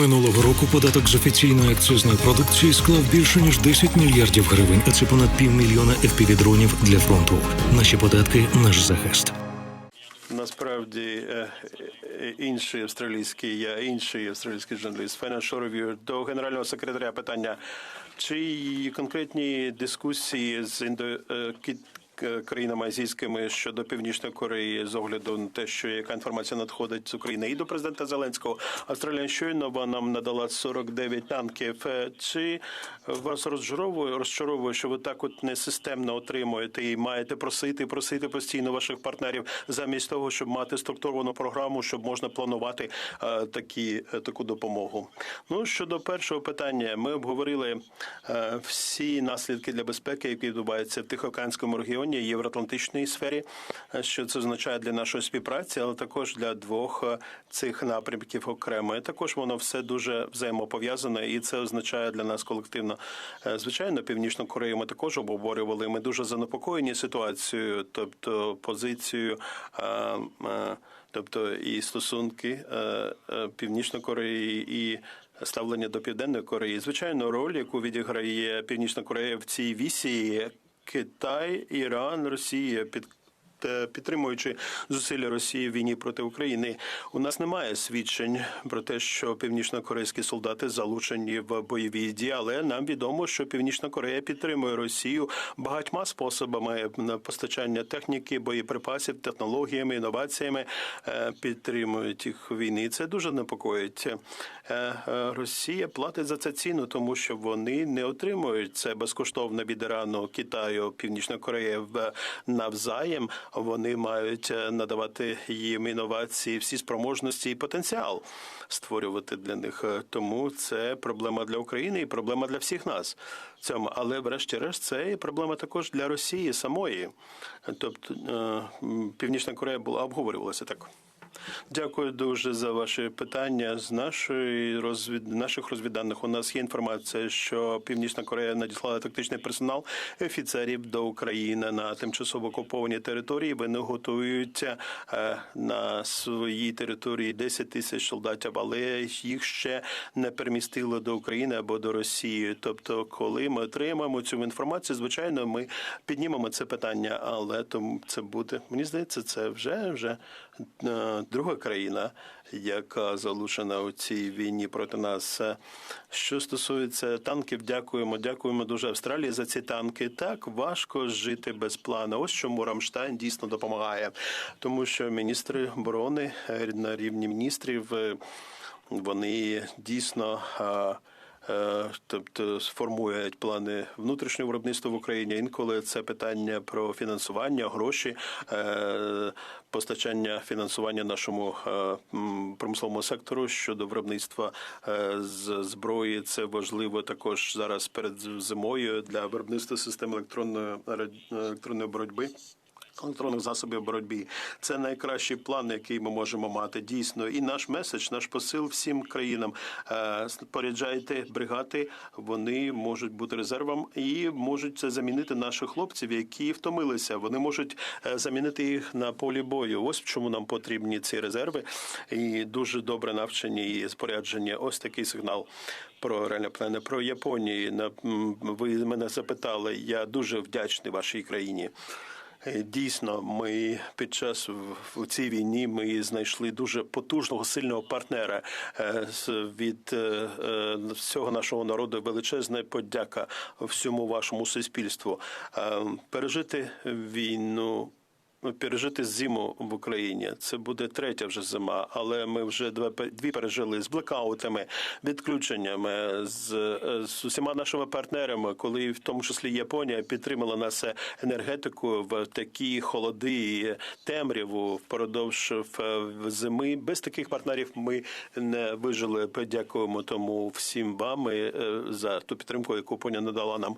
Минулого року податок з офіційної акцизної продукції склав більше ніж 10 мільярдів гривень, а це понад півмільйона FPV-дронів для фронту. Наші податки наш захист. Насправді е, е, інший австралійський, я інший австралійський журналіст Financial Review до генерального секретаря питання. Чи конкретні дискусії з індо е, країнами азійськими щодо північної Кореї з огляду на те, що яка інформація надходить з України і до президента Зеленського Австралія щойно нам надала 49 танків. Е, Чи вас розчаровує, розчаровує, що ви так от несистемно отримуєте і маєте просити, просити постійно ваших партнерів замість того, щоб мати структуровану програму, щоб можна планувати е, такі е, таку допомогу? Ну щодо першого питання, ми обговорили е, всі наслідки для безпеки, які відбуваються в Тихоокеанському регіоні, євроатлантичній сфері, е, що це означає для нашої співпраці, але також для двох е, цих напрямків окремо. І також воно все дуже взаємопов'язане, і це означає для нас колективно. Е, Звичайно, північну Корею ми також обговорювали. Ми дуже занепокоєні ситуацією, тобто позицією. Тобто і стосунки Північної Кореї і ставлення до Південної Кореї. Звичайно, роль, яку відіграє Північна Корея в цій вісі, Китай, Іран, Росія під підтримуючи зусилля Росії в війні проти України, у нас немає свідчень про те, що північно-корейські солдати залучені в бойові дії, але нам відомо, що Північна Корея підтримує Росію багатьма способами на постачання техніки, боєприпасів, технологіями, інноваціями е, підтримують їх. І Це дуже непокоїть. Е, е, Росія платить за це ціну, тому що вони не отримують це безкоштовно від Ірану, Китаю, Північної Кореї в навзаєм. Вони мають е, надавати їм інновації, всі спроможності і потенціал створювати для них. Е, Тому це проблема для України і проблема для всіх нас. Цьому, але врешті-решт, це і проблема також для Росії самої. Тобто е, Північна Корея була обговорювалася так. Дякую дуже за ваші питання. З нашої розвід... наших розвідданих у нас є інформація, що Північна Корея надіслала тактичний персонал офіцерів до України на тимчасово окупованій території. Вони готуються е, на своїй території 10 тисяч солдатів, але їх ще не перемістили до України або до Росії. Тобто, коли ми отримаємо цю інформацію, звичайно, ми піднімемо це питання, але тому це буде. Мені здається, це вже вже е, друга країна, яка залучена у цій війні проти нас. Е, Що стосується танків, дякуємо. Дякуємо дуже Австралії за ці танки. Так важко жити без плану. Ось чому Рамштайн дійсно допомагає, тому що міністри оборони е, на рівні міністрів е, вони дійсно. Е, тобто сформують плани внутрішнього виробництва в Україні. Інколи це питання про фінансування, гроші, е, постачання фінансування нашому е, промисловому сектору щодо виробництва з зброї. Це важливо також зараз перед зимою для виробництва систем електронної електронної боротьби. Електронних засобів боротьби це найкращий план, який ми можемо мати. Дійсно, і наш меседж, наш посил всім країнам. Е, Споряджайте бригади, вони можуть бути резервом і можуть це замінити наших хлопців, які втомилися. Вони можуть е, замінити їх на полі бою. Ось чому нам потрібні ці резерви, і дуже добре навчені і спорядження. Ось такий сигнал. Про реальне плани про Японію. Ви мене запитали. Я дуже вдячний вашій країні. Е, Дійсно, ми під час в- цій війні ми знайшли дуже потужного сильного партнера Е, від е, всього нашого народу. Величезна подяка всьому вашому суспільству. Пережити війну. Ну, Пережити зиму в Україні це буде третя вже зима, але ми вже дві пережили з блекаутами, відключеннями, з, е, з усіма нашими партнерами, коли в тому числі Японія підтримала нас енергетику в такі холоди і темряву впродовж в зими. Без таких партнерів ми не вижили. Подякуємо тому всім вам е, за ту підтримку, яку Японія надала нам.